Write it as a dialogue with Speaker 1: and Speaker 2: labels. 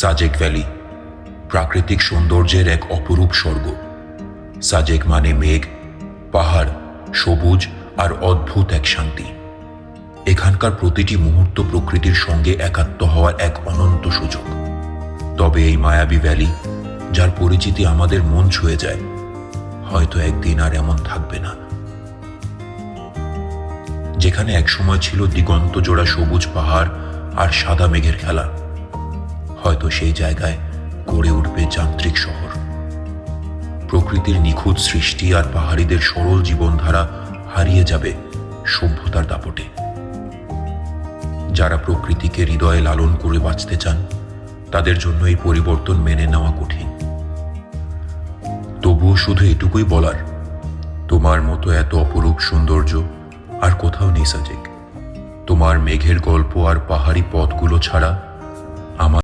Speaker 1: Sajek valley, প্রাকৃতিক সৌন্দর্যের এক অপরূপ স্বর্গ। সাজেক মানে মেঘ, পাহাড়, সবুজ আর অদ্ভুত এক শান্তি। এখানকার প্রতিটি মুহূর্ত প্রকৃতির সঙ্গে একাত্ম হওয়ার এক অনন্ত সুযোগ। তবে এই মায়াবী ভ্যালি, যার পরিচিতি আমাদের মন ছুঁয়ে যায়, হয়তো একদিন আর এমন থাকবে না। যেখানে একসময় ছিল দিগন্ত জোড়া সবুজ পাহাড় আর সাদা মেঘের খেলা। হয়তো সেই জায়গায় গড়ে উঠবে যান্ত্রিক শহর। প্রকৃতির নিখুঁত সৃষ্টি আর পাহাড়িদের সরল জীবনধারা হারিয়ে যাবে সভ্যতার দাপটে। যারা প্রকৃতিকে হৃদয়ে লালন করে বাঁচতে চান, তাদের জন্য এই পরিবর্তন মেনে নেওয়া কঠিন। তবুও শুধু এটুকুই বলার, তোমার মতো এত অপরূপ সৌন্দর্য আর কোথাও নেই সাজেক। তোমার মেঘের গল্প আর পাহাড়ি পথগুলো ছাড়া আমার